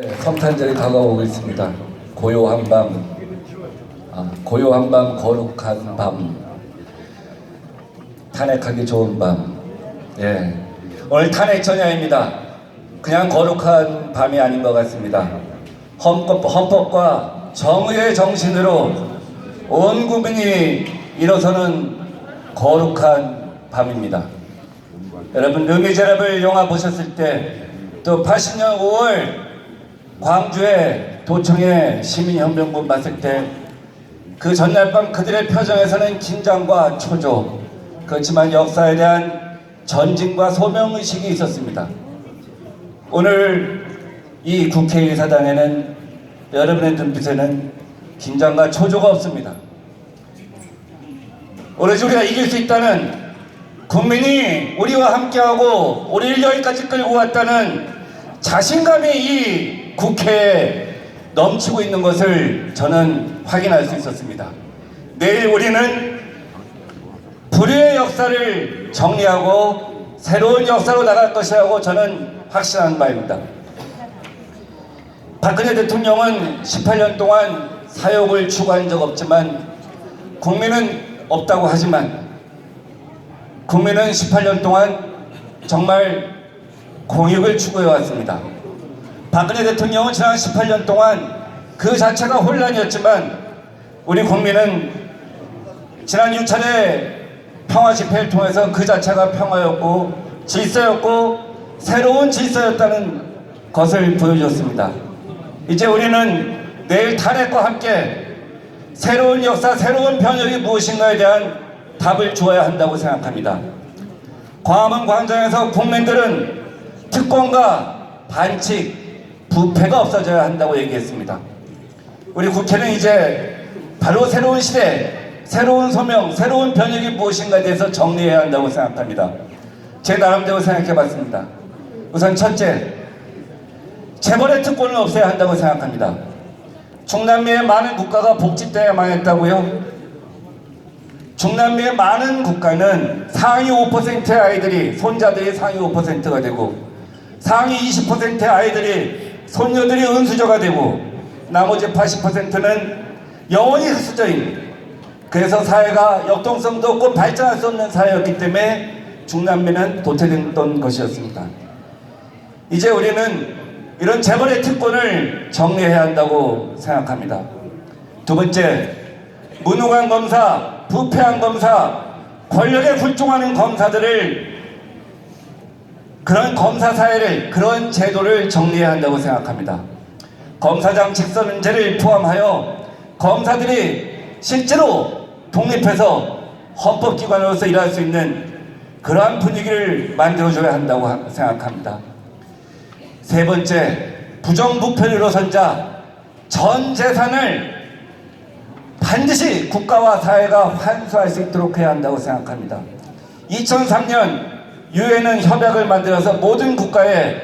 네, 성탄절이 다가오고 있습니다. 고요한 밤, 아, 고요한 밤, 거룩한 밤, 탄핵하기 좋은 밤. 예, 오늘 탄핵 전야입니다. 그냥 거룩한 밤이 아닌 것 같습니다. 헌법, 헌법과 정의의 정신으로 온 국민이 일어서는 거룩한 밤입니다. 여러분 르미제라블 영화 보셨을 때 또 80년 5월 광주의 도청의 시민혁명군 봤을 때 그 전날 밤 그들의 표정에서는 긴장과 초조 그렇지만 역사에 대한 전진과 소명의식이 있었습니다. 오늘 이 국회의사당에는 여러분의 눈빛에는 긴장과 초조가 없습니다. 오로지 우리가 이길 수 있다는 국민이 우리와 함께하고 우리를 여기까지 끌고 왔다는 자신감이 이 국회에 넘치고 있는 것을 저는 확인할 수 있었습니다. 내일 우리는 불의의 역사를 정리하고 새로운 역사로 나갈 것이라고 저는 확신하는 바입니다. 박근혜 대통령은 18년 동안 사욕을 추구한 적 없지만 국민은 없다고 하지만 국민은 18년 동안 정말 공익을 추구해 왔습니다. 박근혜 대통령은 지난 18년 동안 그 자체가 혼란이었지만 우리 국민은 지난 6차례 평화 집회를 통해서 그 자체가 평화였고 질서였고 새로운 질서였다는 것을 보여줬습니다. 이제 우리는 내일 탄핵과 함께 새로운 역사, 새로운 변혁이 무엇인가에 대한 답을 주어야 한다고 생각합니다. 광화문 광장에서 국민들은 특권과 반칙, 부패가 없어져야 한다고 얘기했습니다. 우리 국회는 이제 바로 새로운 시대, 새로운 소명, 새로운 변혁이 무엇인가에 대해서 정리해야 한다고 생각합니다. 제 나름대로 생각해 봤습니다. 우선 첫째, 재벌의 특권을 없애야 한다고 생각합니다. 중남미의 많은 국가가 복지 때문에 망했다고요? 중남미의 많은 국가는 상위 5%의 아이들이 손자들이 상위 5%가 되고 상위 20%의 아이들이 손녀들이 은수저가 되고 나머지 80%는 영원히 흑수저인 그래서 사회가 역동성도 없고 발전할 수 없는 사회였기 때문에 중남미는 도태됐던 것이었습니다. 이제 우리는 이런 재벌의 특권을 정리해야 한다고 생각합니다. 두 번째, 무능한 검사, 부패한 검사, 권력에 굴종하는 검사들을 그런 검사 사회를 그런 제도를 정리해야 한다고 생각합니다. 검사장 직선 문제를 포함하여 검사들이 실제로 독립해서 헌법기관으로서 일할 수 있는 그러한 분위기를 만들어줘야 한다고 생각합니다. 세 번째, 부정부패를 일어선 자, 전 재산을 반드시 국가와 사회가 환수할 수 있도록 해야 한다고 생각합니다. 2003년 유엔은 협약을 만들어서 모든 국가에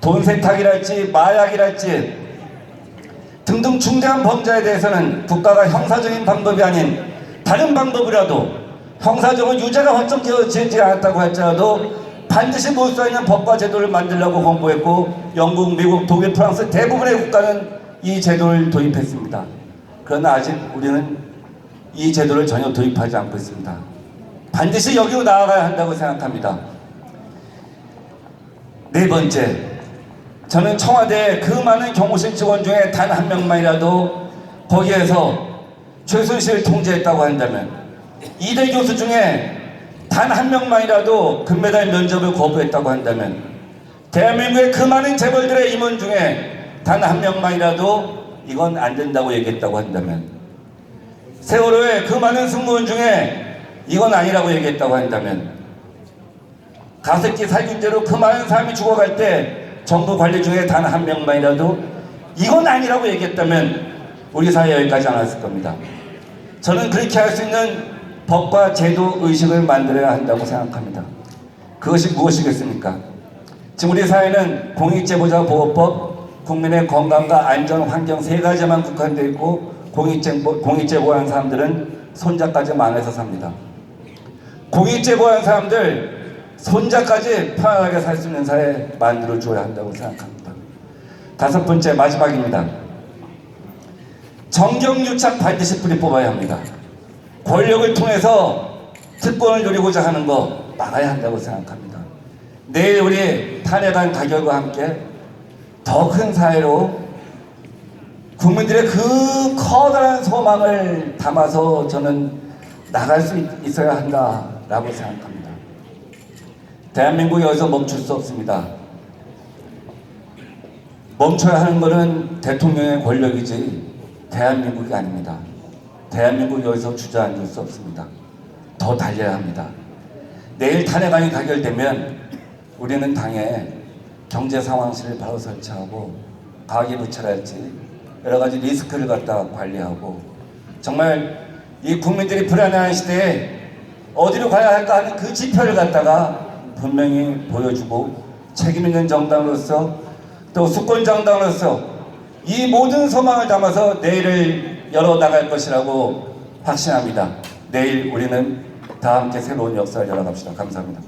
돈 세탁이랄지 마약이랄지 등등 중대한 범죄에 대해서는 국가가 형사적인 방법이 아닌 다른 방법이라도 형사적인 유죄가 확정되지 않았다고 할지라도 반드시 못수 있는 법과 제도를 만들려고 공부했고 영국, 미국, 독일, 프랑스 대부분의 국가는 이 제도를 도입했습니다. 그러나 아직 우리는 이 제도를 전혀 도입하지 않고 있습니다. 반드시 여기로 나아가야 한다고 생각합니다. 네 번째, 저는 청와대 그 많은 경호실 직원 중에 단 한 명만이라도 거기에서 최순실을 통제했다고 한다면 이대 교수 중에 단 한 명만이라도 금메달 면접을 거부했다고 한다면 대한민국의 그 많은 재벌들의 임원 중에 단 한 명만이라도 이건 안 된다고 얘기했다고 한다면 세월호의 그 많은 승무원 중에 이건 아니라고 얘기했다고 한다면 가습기 살균제로 그 많은 사람이 죽어갈 때 정부 관리 중에 단 한 명만이라도 이건 아니라고 얘기했다면 우리 사회 여기까지 안 왔을 겁니다. 저는 그렇게 할 수 있는 법과 제도 의식을 만들어야 한다고 생각합니다. 그것이 무엇이겠습니까? 지금 우리 사회는 공익제보자 보호법, 국민의 건강과 안전 환경 세 가지만 국한되어 있고 공익제보, 공익제보한 사람들은 손자까지 망해서 삽니다. 공익 제보한 사람들 손자까지 편안하게 살 수 있는 사회 만들어 줘야 한다고 생각합니다. 다섯 번째 마지막입니다. 정경유착 반드시 뿌리 뽑아야 합니다. 권력을 통해서 특권을 누리고자 하는 거 막아야 한다고 생각합니다. 내일 우리 탄핵안 가결과 함께 더 큰 사회로 국민들의 그 커다란 소망을 담아서 저는 나갈 수 있- 있어야 한다 라고 생각합니다. 대한민국이 여기서 멈출 수 없습니다. 멈춰야 하는 것은 대통령의 권력이지 대한민국이 아닙니다. 대한민국 여기서 주저앉을 수 없습니다. 더 달려야 합니다. 내일 탄핵안이 가결되면 우리는 당에 경제 상황실을 바로 설치하고 가계부채랄지 여러 가지 리스크를 갖다 관리하고 정말 이 국민들이 불안해하는 시대에 어디로 가야 할까 하는 그 지표를 갖다가 분명히 보여주고 책임 있는 정당으로서 또 수권 정당으로서 이 모든 소망을 담아서 내일을 열어 나갈 것이라고 확신합니다. 내일 우리는 다 함께 새로운 역사를 열어갑시다. 감사합니다.